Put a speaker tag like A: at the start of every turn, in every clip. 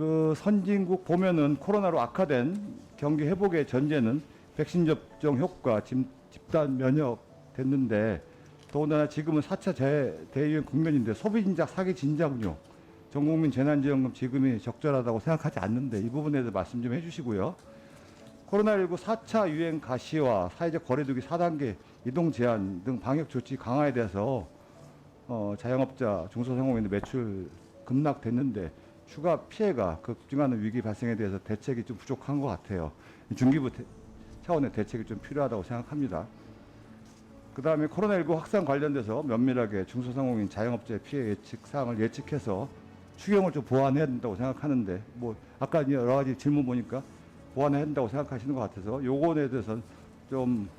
A: 그 선진국 보면은 코로나로 악화된 경기 회복의 전제는 백신 접종 효과, 집- 집단 면역 됐는데 더군다나 지금은 4차 재, 대유행 국면인데 소비 진작 사기 진작료 전국민 재난지원금 지금이 적절하다고 생각하지 않는데 이 부분에 대해서 말씀 좀 해주시고요. 코로나19 4차 유행 가시와 사회적 거리두기 4단계 이동 제한 등 방역 조치 강화에 대해서 어, 자영업자 중소상공인의 매출 급락됐는데 추가 피해가 급증하는 위기 발생에 대해서 대책이 좀 부족한 것 같아요. 중기부 대- 차원의 대책이 좀 필요하다고 생각합니다. 그 다음에 코로나19 확산 관련돼서 면밀하게 중소상공인 자영업자의 피해 예측 사항을 예측해서 추경을 좀 보완해야 된다고 생각하는데 뭐 아까 여러 가지 질문 보니까 보완해야 된다고 생각하시는 것 같아서 요거에 대해서는 좀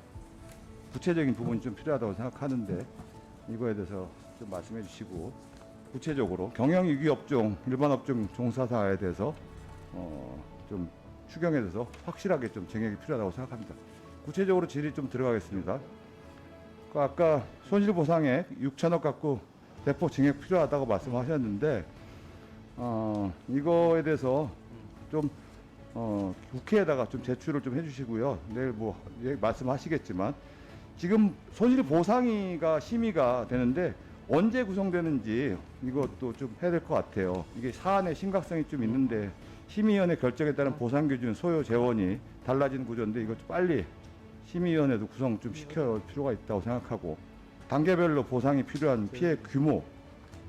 A: 구체적인 부분이 좀 필요하다고 생각하는데 이거에 대해서 좀 말씀해 주시고 구체적으로 경영위기 업종, 일반 업종 종사자에 대해서 어, 좀 추경에 대해서 확실하게 좀 정액이 필요하다고 생각합니다. 구체적으로 질의 좀 들어가겠습니다. 그 아까 손실보상액 6천억 갖고 대폭 증액 필요하다고 말씀하셨는데 어, 이거에 대해서 좀 어, 국회에다가 좀 제출을 좀 해주시고요. 내일 뭐 예, 말씀하시겠지만 지금 손실보상이가 심의가 되는데 언제 구성되는지 이것도 좀 해야 될 것 같아요. 이게 사안의 심각성이 좀 있는데 심의위원회 결정에 따른 보상 기준 소요 재원이 달라지는 구조인데 이것 좀 빨리 심의위원회도 구성 좀 시켜야 할 필요가 있다고 생각하고 단계별로 보상이 필요한 피해 규모,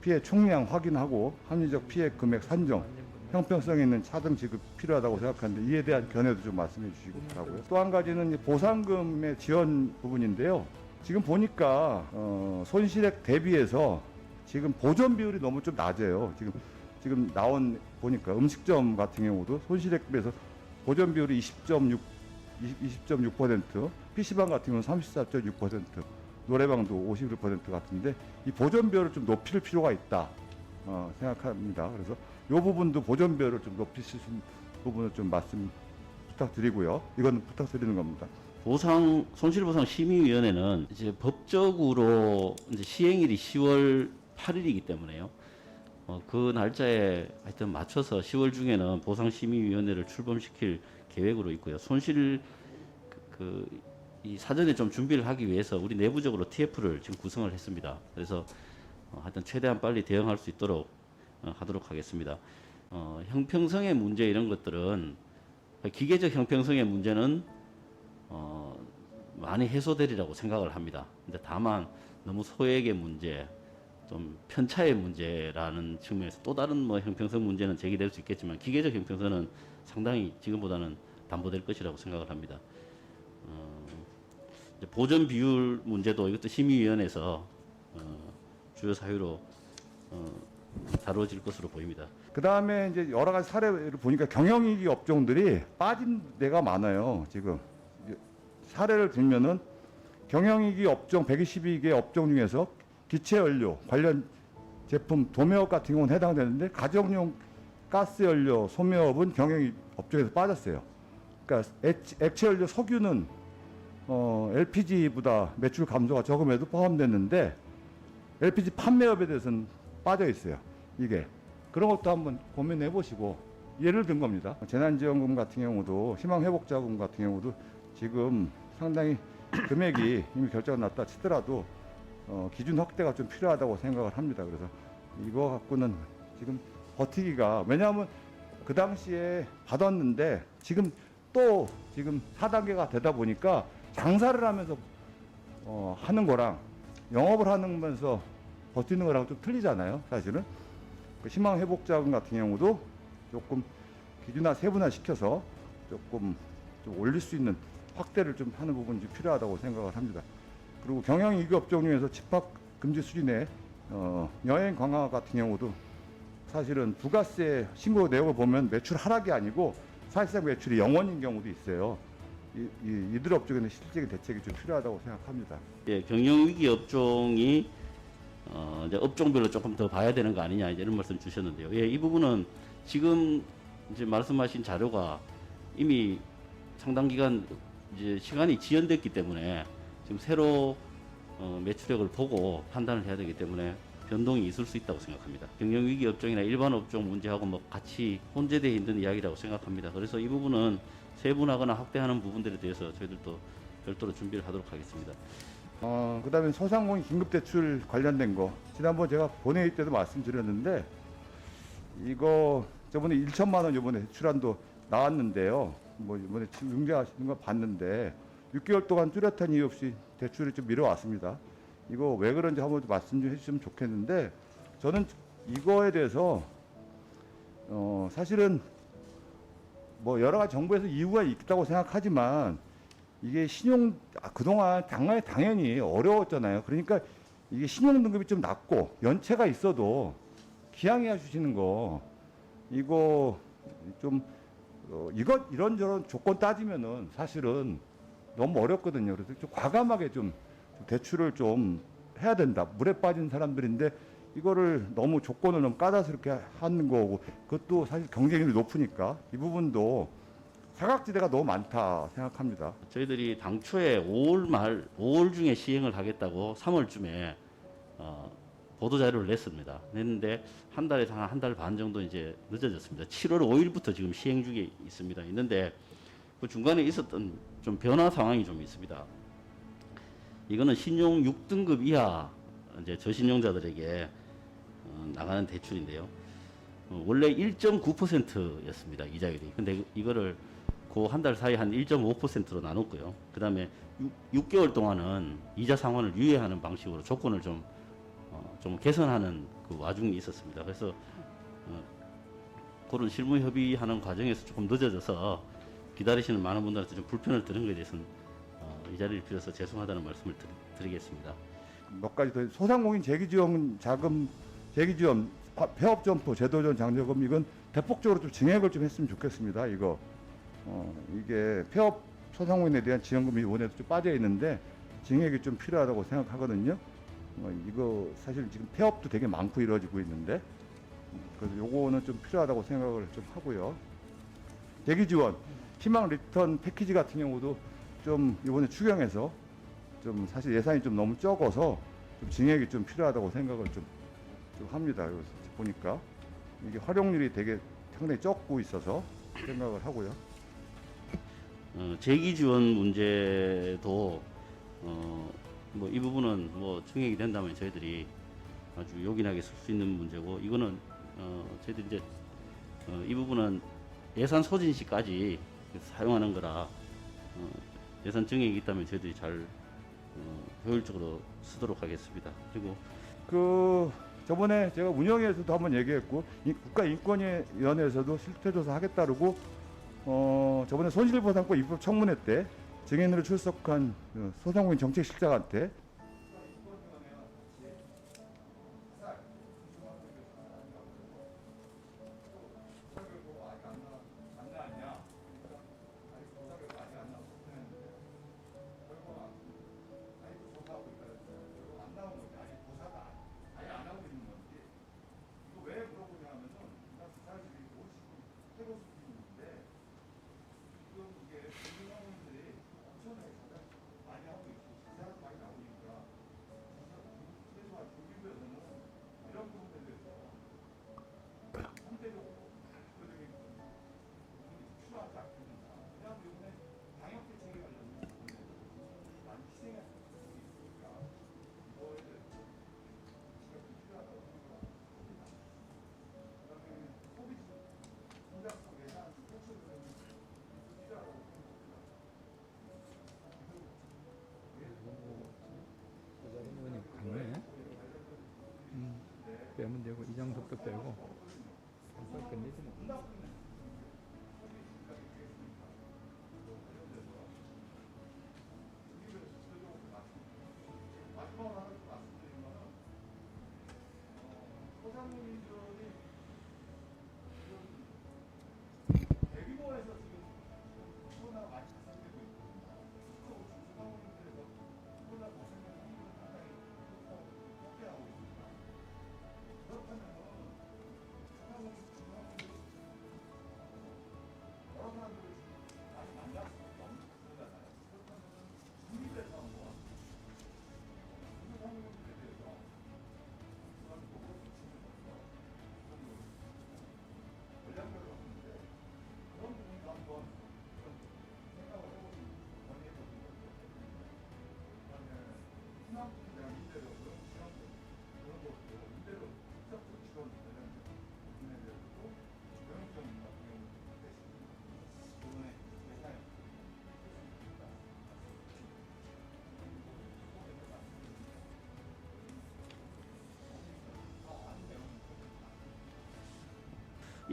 A: 피해 총량 확인하고 합리적 피해 금액 산정, 형평성 있는 차등 지급 필요하다고 생각하는데 이에 대한 견해도 좀 말씀해 주시고 하고요. 또 한 가지는 보상금의 지원 부분인데요. 지금 보니까 어, 손실액 대비해서 지금 보존 비율이 너무 좀 낮아요. 지금 지금 나온 보니까 음식점 같은 경우도 손실액 비해서 보존 비율이 20.6 20.6%, PC방 같은 경우는 34.6%, 노래방도 51% 같은데 이 보존 비율을 좀 높일 필요가 있다 어, 생각합니다. 그래서 이 부분도 보존 비율을 좀 높이실 부분을 좀 말씀 부탁드리고요. 이건 부탁드리는 겁니다.
B: 보상 손실보상 심의위원회는 이제 법적으로 이제 시행일이 10월 8일이기 때문에요. 어, 그 날짜에 하여튼 맞춰서 10월 중에는 보상심의위원회를 출범시킬 계획으로 있고요. 손실 그, 그, 이 사전에 좀 준비를 하기 위해서 우리 내부적으로 TF를 지금 구성을 했습니다. 그래서 어, 하여튼 최대한 빨리 대응할 수 있도록 어, 하도록 하겠습니다. 어, 형평성의 문제 이런 것들은 기계적 형평성의 문제는 어, 많이 해소되리라고 생각을 합니다. 근데 다만 너무 소액의 문제, 좀 편차의 문제라는 측면에서 또 다른 뭐 형평성 문제는 제기될 수 있겠지만 기계적 형평성은 상당히 지금보다는 담보될 것이라고 생각을 합니다. 어, 보전 비율 문제도 이것도 심의위원회에서 어, 주요 사유로 어, 다뤄질 것으로 보입니다.
A: 그 다음에 이제 여러 가지 사례를 보니까 경영위기 업종들이 빠진 데가 많아요. 지금 사례를 들면은 경영위기 업종 122개 업종 중에서 기체연료 관련 제품 도매업 같은 경우는 해당되는데 가정용 가스연료 소매업은 경영위 업종에서 빠졌어요. 그러니까 액- 액체연료 석유는 어, LPG보다 매출 감소가 적음에도 포함됐는데 LPG 판매업에 대해서는 빠져 있어요. 이게 그런 것도 한번 고민해 보시고 예를 든 겁니다. 재난지원금 같은 경우도 희망회복자금 같은 경우도 지금 상당히 금액이 이미 결정이 났다 치더라도 어, 기준 확대가 좀 필요하다고 생각을 합니다. 그래서 이거 갖고는 지금 버티기가 왜냐하면 그 당시에 받았는데 지금 또 지금 4단계가 되다 보니까 장사를 하면서 어, 하는 거랑 영업을 하면서 버티는 거랑 좀 틀리잖아요. 사실은 그 희망 회복 자금 같은 경우도 조금 기준화 세분화 시켜서 조금 좀 올릴 수 있는 확대를 좀 하는 부분이 좀 필요하다고 생각을 합니다. 그리고 경영 위기 업종 중에서 집합 금지 수준의 어, 여행 관광 같은 경우도 사실은 부가세 신고 내역을 보면 매출 하락이 아니고 사실상 매출이 영원인 경우도 있어요. 이, 이, 이들 업종에는 실질적인 대책이 좀 필요하다고 생각합니다.
B: 예, 경영 위기 업종이 어, 이제 업종별로 조금 더 봐야 되는 거 아니냐 이제 이런 말씀 주셨는데요. 예, 이 부분은 지금 이제 말씀하신 자료가 이미 상당 기간 이제 시간이 지연됐기 때문에 지금 새로 어, 매출액을 보고 판단을 해야 되기 때문에 변동이 있을 수 있다고 생각합니다. 경영 위기 업종이나 일반 업종 문제하고 뭐 같이 혼재되어 있는 이야기라고 생각합니다. 그래서 이 부분은 세분화하거나 확대하는 부분들에 대해서 저희들도 별도로 준비를 하도록 하겠습니다.
A: 어, 그 다음에 소상공인 긴급대출 관련된 거 지난번 제가 본회의 때도 말씀드렸는데 이거 저번에 1천만 원 이번에 대출안도 나왔는데요. 뭐 이번에 지금 융자하시는 거 봤는데 6개월 동안 뚜렷한 이유 없이 대출을 좀 미뤄왔습니다. 이거 왜 그런지 한번 좀 말씀 좀 해주시면 좋겠는데 저는 이거에 대해서 어, 사실은 뭐 여러 가지 정부에서 이유가 있다고 생각하지만 이게 신용 아, 그동안 당연히 당연히 어려웠잖아요. 그러니까 이게 신용 등급이 좀 낮고 연체가 있어도 기항해 주시는 거 이거 좀 어, 이것 이런저런 조건 따지면은 사실은 너무 어렵거든요. 그래서 좀 과감하게 좀, 좀 대출을 좀 해야 된다. 물에 빠진 사람들인데 이거를 너무 조건을 너무 까다스럽게 하는 거고 그것도 사실 경쟁률이 높으니까 이 부분도 사각지대가 너무 많다 생각합니다.
B: 저희들이 당초에 5월 말 5월 중에 시행을 하겠다고 3월쯤에 어, 보도 자료를 냈습니다. 냈는데 한 달에서 한달 반 정도 이제 늦어졌습니다. 7월 5일부터 지금 시행 중에 있습니다. 있는데 그 중간에 있었던 좀 변화 상황이 좀 있습니다. 이거는 신용 6등급 이하 이제 저신용자들에게 어, 나가는 대출인데요. 어, 원래 1.9%였습니다 이자율이. 근데 이- 이거를 그 한 달 사이 한 1.5%로 나눴고요. 그 다음에 6, 개월 동안은 이자 상환을 유예하는 방식으로 조건을 좀, 어, 좀 개선하는 그 와중이 있었습니다. 그래서 어, 그런 실무 협의하는 과정에서 조금 늦어져서 기다리시는 많은 분들한테 좀 불편을 드린 것에 대해서는 어, 이 자리를 빌어서 죄송하다는 말씀을 드리, 드리겠습니다.
A: 몇 가지 더 소상공인 재기지원 자금 재기지원 파- 폐업 점포 제도전 장려금 이건 대폭적으로 좀 증액을 좀 했으면 좋겠습니다. 이거 어, 이게 폐업 소상공인에 대한 지원금이 이번에도 좀 빠져 있는데 증액이 좀 필요하다고 생각하거든요. 어, 이거 사실 지금 폐업도 되게 많고 이루어지고 있는데 음, 그래서 요거는 좀 필요하다고 생각을 좀 하고요. 재기지원 희망 리턴 패키지 같은 경우도 좀 이번에 추경해서 좀 사실 예산이 좀 너무 적어서 좀 증액이 좀 필요하다고 생각을 좀, 좀 합니다. 여기서 보니까 이게 활용률이 되게 상당히 적고 있어서 생각을 하고요.
B: 어, 재기 지원 문제도 어, 뭐 이 부분은 뭐 증액이 된다면 저희들이 아주 요긴하게 쓸 수 있는 문제고 이거는 어, 저희들이 이제 어, 이 부분은 예산 소진 시까지 사용하는 거라 어, 예산 증액이 있다면 저희들이 잘 어, 효율적으로 쓰도록 하겠습니다. 그리고
A: 그 저번에 제가 운영위에서도 한번 얘기했고 이 국가인권위원회에서도 실태조사 하겠다고 어 저번에 손실보상법 입법 청문회 때 증인으로 출석한 그 소상공인 정책실장한테
C: 이장석도 빼고. 벌써 끝내지 뭐.
A: 마지막으로 하나 좀 말씀드린 거는 소상공인들이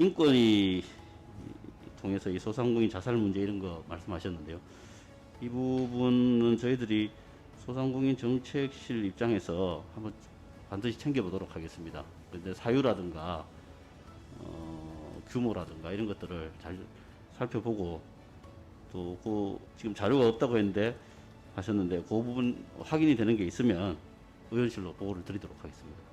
B: 인권이 통해서 이 소상공인 자살 문제 이런 거 말씀하셨는데요. 이 부분은 저희들이 소상공인 정책실 입장에서 한번 반드시 챙겨보도록 하겠습니다. 근데 사유라든가 어, 규모라든가 이런 것들을 잘 살펴보고 또 그 지금 자료가 없다고 했는데 하셨는데 그 부분 확인이 되는 게 있으면 의원실로 보고를 드리도록 하겠습니다.